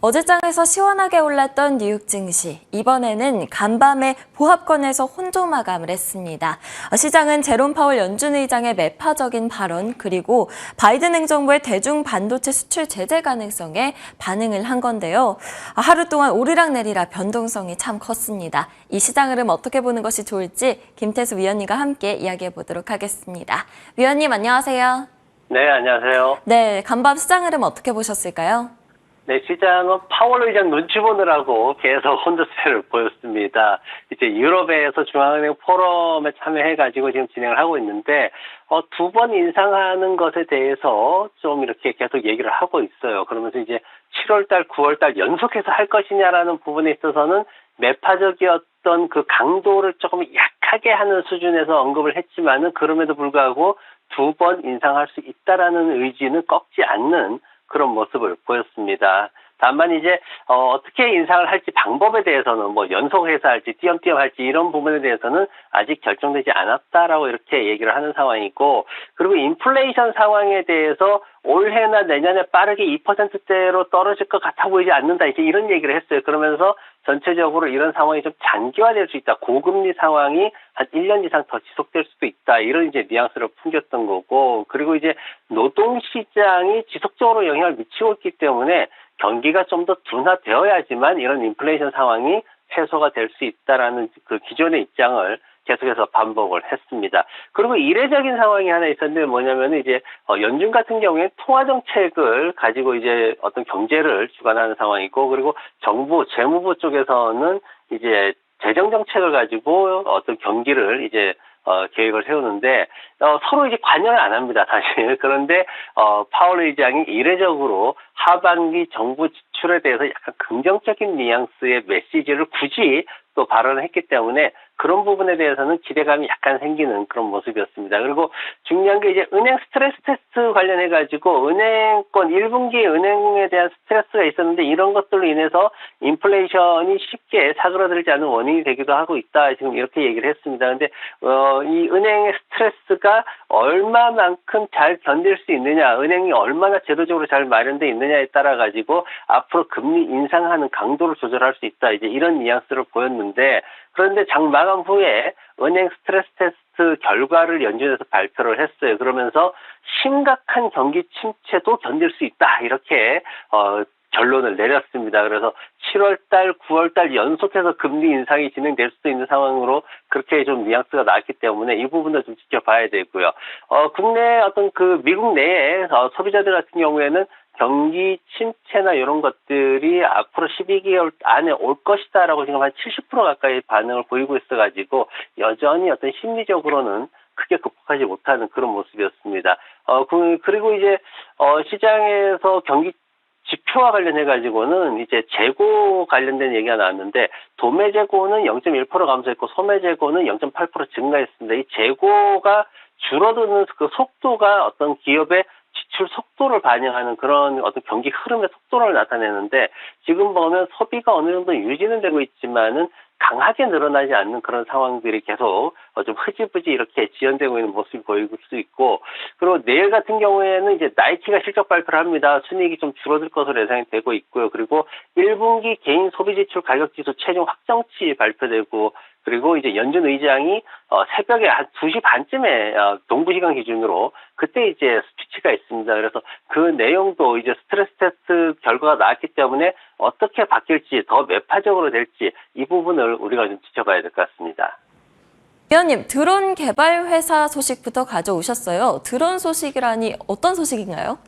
어제장에서 시원하게 올랐던 뉴욕 증시. 이번에는 간밤에 보합권에서 혼조 마감을 했습니다. 시장은 제롬 파월 연준 의장의 매파적인 발언 그리고 바이든 행정부의 대중 반도체 수출 제재 가능성에 반응을 한 건데요. 하루 동안 오르락내리락 변동성이 참 컸습니다. 이 시장 흐름 어떻게 보는 것이 좋을지 김태수 위원님과 함께 이야기해 보도록 하겠습니다. 위원님 안녕하세요. 네, 안녕하세요. 네, 간밤 시장 흐름 어떻게 보셨을까요? 네, 시장은 파월 의장 눈치 보느라고 계속 혼조세를 보였습니다. 이제 유럽에서 중앙은행 포럼에 참여해가지고 지금 진행을 하고 있는데, 어, 두 번 인상하는 것에 대해서 좀 이렇게 계속 얘기를 하고 있어요. 그러면서 이제 7월달, 9월달 연속해서 할 것이냐라는 부분에 있어서는 매파적이었던 그 강도를 조금 약하게 하는 수준에서 언급을 했지만은 그럼에도 불구하고 두 번 인상할 수 있다라는 의지는 꺾지 않는 그런 모습을 보였습니다. 다만 이제 어, 떻게 인상을 할지 방법에 대해서는 뭐 연속해서 할지 띄엄띄엄 할지 이런 부분에 대해서는 아직 결정되지 않았다라고 이렇게 얘기를 하는 상황이고 그리고 인플레이션 상황에 대해서 올해나 내년에 빠르게 2%대로 떨어질 것 같아 보이지 않는다 이제 이런 얘기를 했어요. 그러면서 전체적으로 이런 상황이 좀 장기화될 수 있다. 고금리 상황이 한 1년 이상 더 지속될 수도 있다. 이런 이제 뉘앙스를 풍겼던 거고 그리고 이제 노동 시장이 지속적으로 영향을 미치고 있기 때문에 경기가 좀 더 둔화되어야지만 이런 인플레이션 상황이 해소가 될 수 있다라는 그 기존의 입장을 계속해서 반복을 했습니다. 그리고 이례적인 상황이 하나 있었는데 뭐냐면 이제 어, 연준 같은 경우에 통화 정책을 가지고 이제 어떤 경제를 주관하는 상황이고 그리고 정부 재무부 쪽에서는 이제 재정 정책을 가지고 어떤 경기를 이제 어, 계획을 세우는데 어, 서로 이제 관여를 안 합니다, 사실. 그런데 어, 파월 의장이 이례적으로 하반기 정부 지출에 대해서 약간 긍정적인 뉘앙스의 메시지를 굳이 또 발언을 했기 때문에 그런 부분에 대해서는 기대감이 약간 생기는 그런 모습이었습니다. 그리고 중요한 게 이제 은행 스트레스 테스트 관련해 가지고 은행권 1분기 은행에 대한 스트레스가 있었는데 이런 것들로 인해서 인플레이션이 쉽게 사그라들지 않는 원인이 되기도 하고 있다. 지금 이렇게 얘기를 했습니다. 근데 어, 이 은행의 스트레스가 얼마만큼 잘 견딜 수 있느냐, 은행이 얼마나 제도적으로 잘 마련돼 있느냐에 따라 가지고 앞으로 금리 인상하는 강도를 조절할 수 있다. 이제 이런 뉘앙스를 보였는데 그런데 장 마감 후에 은행 스트레스 테스트 결과를 연준에서 발표를 했어요. 그러면서 심각한 경기 침체도 견딜 수 있다. 이렇게 어, 결론을 내렸습니다. 그래서 7월 달, 9월 달 연속해서 금리 인상이 진행될 수도 있는 상황으로 그렇게 좀 뉘앙스가 나왔기 때문에 이 부분도 좀 지켜봐야 되고요. 어, 국내 어떤 그 미국 내에 어, 소비자들 같은 경우에는 경기 침체나 이런 것들이 앞으로 12개월 안에 올 것이다라고 지금 한 70% 가까이 반응을 보이고 있어가지고 여전히 어떤 심리적으로는 크게 극복하지 못하는 그런 모습이었습니다. 어, 그, 그리고 이제, 어, 시장에서 경기 지표와 관련해 가지고는 이제 재고 관련된 얘기가 나왔는데 도매 재고는 0.1% 감소했고 소매 재고는 0.8% 증가했습니다. 이 재고가 줄어드는 그 속도가 어떤 기업의 지출 속도를 반영하는 그런 어떤 경기 흐름의 속도를 나타내는데 지금 보면 소비가 어느 정도 유지는 되고 있지만은 강하게 늘어나지 않는 그런 상황들이 계속 어, 좀 흐지부지 이렇게 지연되고 있는 모습이 보일 수 있고 그리고 내일 같은 경우에는 이제 나이키가 실적 발표를 합니다. 순이익이 좀 줄어들 것으로 예상이 되고 있고요. 그리고 1분기 개인 소비 지출 가격 지수 최종 확정치 발표되고 그리고 이제 연준 의장이 어, 새벽에 한 2시 반쯤에 어, 동부 시간 기준으로 그때 이제 스피치가 있습니다. 그래서 그 내용도 이제 스트레스 테스트 결과가 나왔기 때문에 어떻게 바뀔지 더 매파적으로 될지 이 부분을 우리가 좀 지켜봐야 될 것 같습니다. 위원님, 드론 개발 회사 소식부터 가져오셨어요. 드론 소식이라니 어떤 소식인가요?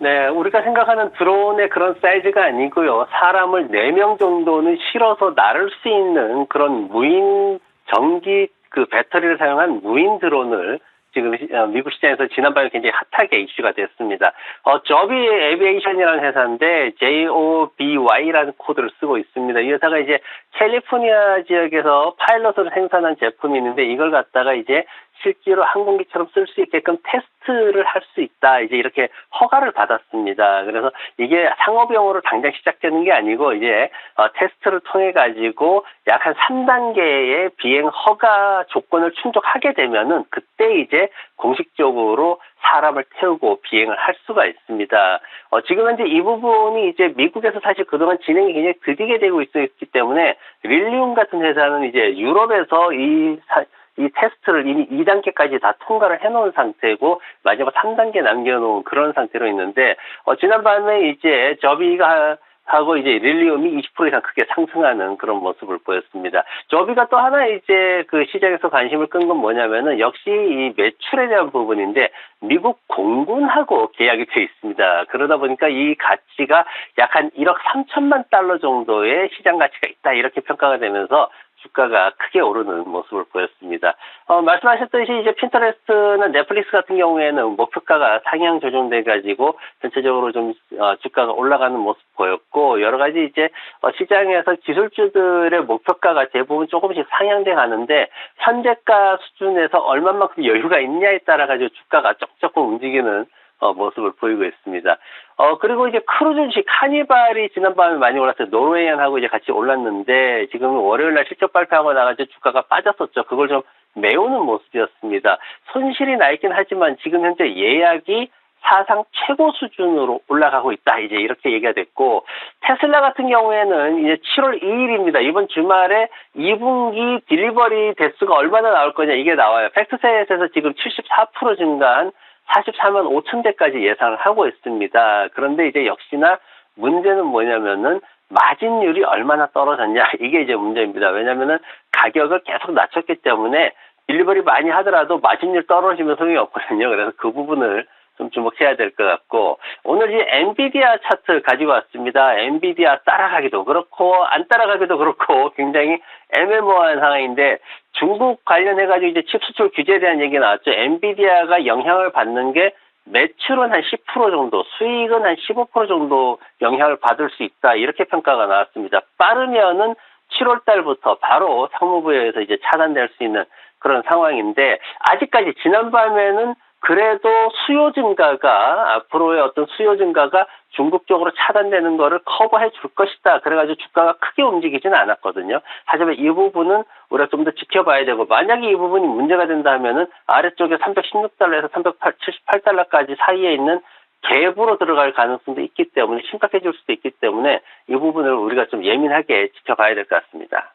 네, 우리가 생각하는 드론의 그런 사이즈가 아니고요. 사람을 4명 정도는 실어서 나를 수 있는 그런 무인 전기 그 배터리를 사용한 무인 드론을 지금 시- 어, 미국 시장에서 지난번에 굉장히 핫하게 이슈가 됐습니다. 어, 저비 에비에이션이라는 회사인데 JOBY라는 코드를 쓰고 있습니다. 이 회사가 이제 캘리포니아 지역에서 파일럿으로 생산한 제품이 있는데 이걸 갖다가 이제 실제로 항공기처럼 쓸 수 있게끔 테스트를 할 수 있다. 이제 이렇게 허가를 받았습니다. 그래서 이게 상업용으로 당장 시작되는 게 아니고 이제 어, 테스트를 통해 가지고 약 한 3단계의 비행 허가 조건을 충족하게 되면은 그때 이제 공식적으로 사람을 태우고 비행을 할 수가 있습니다. 어, 지금 현재 이 부분이 이제 미국에서 사실 그동안 진행이 굉장히 드디게 되고 있었기 때문에 릴리움 같은 회사는 이제 유럽에서 이, 사- 이 테스트를 이미 2단계까지 다 통과를 해놓은 상태고 마지막 3단계 남겨놓은 그런 상태로 있는데 어, 지난밤에 이제 저비가 하고 이제 릴리움이 20% 이상 크게 상승하는 그런 모습을 보였습니다. 저비가 또 하나 이제 그 시장에서 관심을 끈 건 뭐냐면은 역시 이 매출에 대한 부분인데 미국 공군하고 계약이 돼 있습니다. 그러다 보니까 이 가치가 약 한 1억 3천만 달러 정도의 시장 가치가 있다 이렇게 평가가 되면서 주가가 크게 오르는 모습을 보였습니다. 어, 말씀하셨듯이 이제 핀터레스트나 넷플릭스 같은 경우에는 목표가가 상향 조정돼 가지고 전체적으로 좀 어, 주가가 올라가는 모습 보였고 여러 가지 이제 어, 시장에서 기술주들의 목표가가 대부분 조금씩 상향돼 가는데 현재가 수준에서 얼마만큼 여유가 있냐에 따라 가지고 주가가 조금 움직이는 어, 모습을 보이고 있습니다. 어, 그리고 이제 크루즈 주식 카니발이 지난밤에 많이 올랐어요. 노르웨이안하고 이제 같이 올랐는데 지금 월요일 날 실적 발표하고 나가지고 주가가 빠졌었죠. 그걸 좀 메우는 모습이었습니다. 손실이 나 있긴 하지만 지금 현재 예약이 사상 최고 수준으로 올라가고 있다. 이제 이렇게 얘기가 됐고 테슬라 같은 경우에는 이제 7월 2일입니다. 이번 주말에 2분기 딜리버리 대수가 얼마나 나올 거냐 이게 나와요. 팩트셋에서 지금 74% 증가한 44만 5천 대까지 예상을 하고 있습니다. 그런데 이제 역시나 문제는 뭐냐면은 마진율이 얼마나 떨어졌냐 이게 이제 문제입니다. 왜냐면은 가격을 계속 낮췄기 때문에 딜리버리 많이 하더라도 마진율 떨어지면 소용이 없거든요. 그래서 그 부분을 좀 주목해야 될 것 같고 오늘 이 엔비디아 차트 가지고 왔습니다. 엔비디아 따라가기도 그렇고 안 따라가기도 그렇고 굉장히 애매모호한 상황인데 중국 관련해 가지고 이제 칩 수출 규제에 대한 얘기 나왔죠. 엔비디아가 영향을 받는 게 매출은 한 10% 정도, 수익은 한 15% 정도 영향을 받을 수 있다. 이렇게 평가가 나왔습니다. 빠르면은 7월 달부터 바로 상무부에서 이제 차단될 수 있는 그런 상황인데 아직까지 지난 밤에는 그래도 수요 증가가 앞으로의 어떤 수요 증가가 중국 쪽으로 차단되는 거를 커버해 줄 것이다. 그래가지고 주가가 크게 움직이지는 않았거든요. 하지만 이 부분은 우리가 좀 더 지켜봐야 되고 만약에 이 부분이 문제가 된다면은 아래쪽에 316달러에서 378달러까지 사이에 있는 갭으로 들어갈 가능성도 있기 때문에 심각해질 수도 있기 때문에 이 부분을 우리가 좀 예민하게 지켜봐야 될 것 같습니다.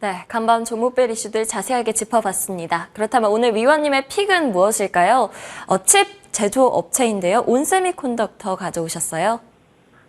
네, 간밤 종목별 이슈들 자세하게 짚어봤습니다. 그렇다면 오늘 위원님의 픽은 무엇일까요? 어, 칩 제조 업체인데요. 온세미콘덕터 가져오셨어요.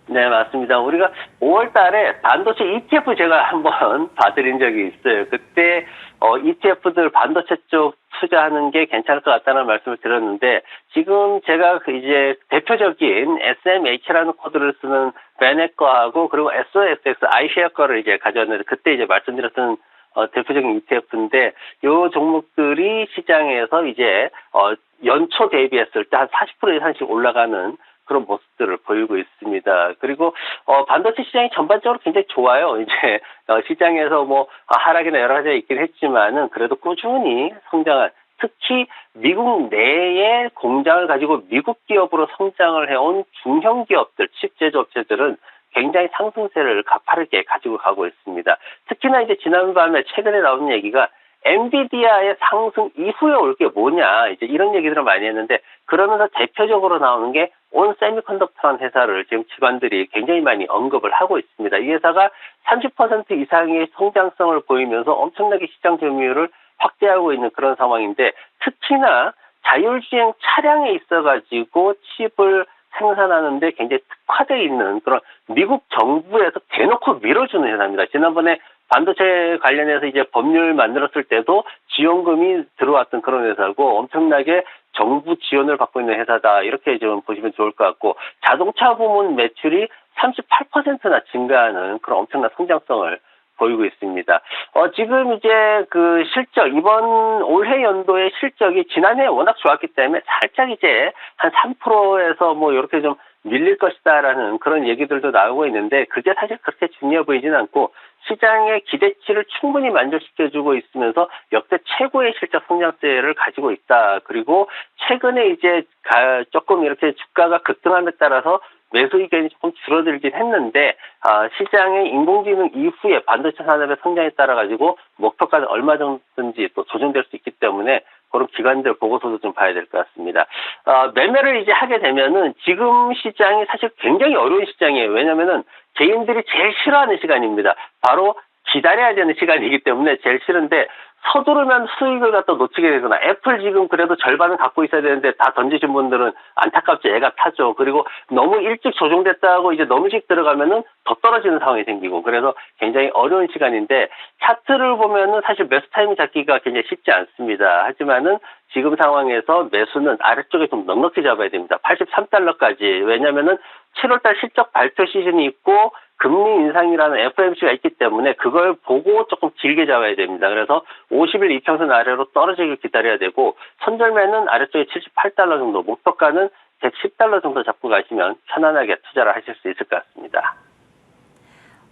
네, 맞습니다. 우리가 5월 달에 반도체 ETF 제가 한번 봐드린 적이 있어요. 그때 어, ETF들 반도체 쪽 투자하는 게 괜찮을 것 같다는 말씀을 드렸는데 지금 제가 그 이제 대표적인 SMH라는 코드를 쓰는 베넷 거하고 그리고 SOFX 아이쉐어 거를 이제 가져왔는데 그때 이제 말씀드렸던 어, 대표적인 ETF인데 요 종목들이 시장에서 이제 어, 연초 대비했을 때 한 40% 이상씩 올라가는 그런 모습들을 보이고 있습니다. 그리고 어, 반도체 시장이 전반적으로 굉장히 좋아요. 이제 어, 시장에서 뭐 아, 하락이나 여러 가지가 있긴 했지만은 그래도 꾸준히 성장한 특히 미국 내에 공장을 가지고 미국 기업으로 성장을 해온 중형 기업들, 칩 제조업체들은 굉장히 상승세를 가파르게 가지고 가고 있습니다. 특히나 이제 지난밤에 최근에 나온 얘기가 엔비디아의 상승 이후에 올 게 뭐냐 이제 이런 얘기들을 많이 했는데 그러면서 대표적으로 나오는 게 온 세미컨덕터라는 회사를 지금 기관들이 굉장히 많이 언급을 하고 있습니다. 이 회사가 30% 이상의 성장성을 보이면서 엄청나게 시장 점유율을 확대하고 있는 그런 상황인데 특히나 자율주행 차량에 있어 가지고 칩을 생산하는데 굉장히 특화되어 있는 그런 미국 정부에서 대놓고 밀어주는 회사입니다. 지난번에 반도체 관련해서 이제 법률 만들었을 때도 지원금이 들어왔던 그런 회사고 엄청나게 정부 지원을 받고 있는 회사다. 이렇게 좀 보시면 좋을 것 같고 자동차 부문 매출이 38%나 증가하는 그런 엄청난 성장성을 보이고 있습니다. 어, 지금 이제 그 실적, 이번 올해 연도의 실적이 지난해 워낙 좋았기 때문에 살짝 이제 한 3%에서 뭐 이렇게 좀 밀릴 것이다라는 그런 얘기들도 나오고 있는데 그게 사실 그렇게 중요해 보이진 않고 시장의 기대치를 충분히 만족시켜주고 있으면서 역대 최고의 실적 성장세를 가지고 있다. 그리고 최근에 이제 가- 조금 이렇게 주가가 급등함에 따라서 매수 의견이 조금 줄어들긴 했는데 아, 시장의 인공지능 이후에 반도체 산업의 성장에 따라 가지고 목표가는 얼마 정도든지 또 조정될 수 있기 때문에 그런 기관들 보고서도 좀 봐야 될 것 같습니다. 아, 매매를 이제 하게 되면은 지금 시장이 사실 굉장히 어려운 시장이에요. 왜냐면은 개인들이 제일 싫어하는 시간입니다. 바로 기다려야 되는 시간이기 때문에 제일 싫은데 서두르면 수익을 갖다 놓치게 되거나 애플 지금 그래도 절반은 갖고 있어야 되는데 다 던지신 분들은 안타깝지 애가 타죠. 그리고 너무 일찍 조정됐다고 이제 너무 일찍 들어가면은 더 떨어지는 상황이 생기고 그래서 굉장히 어려운 시간인데 차트를 보면은 사실 매수 타이밍 잡기가 굉장히 쉽지 않습니다. 하지만은 지금 상황에서 매수는 아래쪽에 좀 넉넉히 잡아야 됩니다. 83달러까지. 왜냐면은 7월달 실적 발표 시즌이 있고 금리 인상이라는 FOMC가 있기 때문에 그걸 보고 조금 길게 잡아야 됩니다. 그래서 50일 이평선 아래로 떨어지길 기다려야 되고 선절매는 아래쪽에 78달러 정도, 목표가는 110달러 정도 잡고 가시면 편안하게 투자를 하실 수 있을 것 같습니다.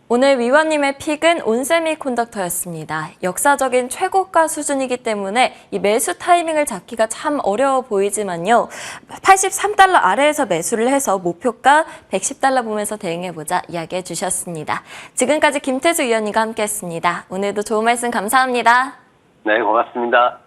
오늘 위원님의 픽은 온세미콘덕터였습니다. 역사적인 최고가 수준이기 때문에 이 매수 타이밍을 잡기가 참 어려워 보이지만요. 83달러 아래에서 매수를 해서 목표가 110달러 보면서 대응해보자 이야기해 주셨습니다. 지금까지 김태수 위원님과 함께했습니다. 오늘도 좋은 말씀 감사합니다. 네, 고맙습니다.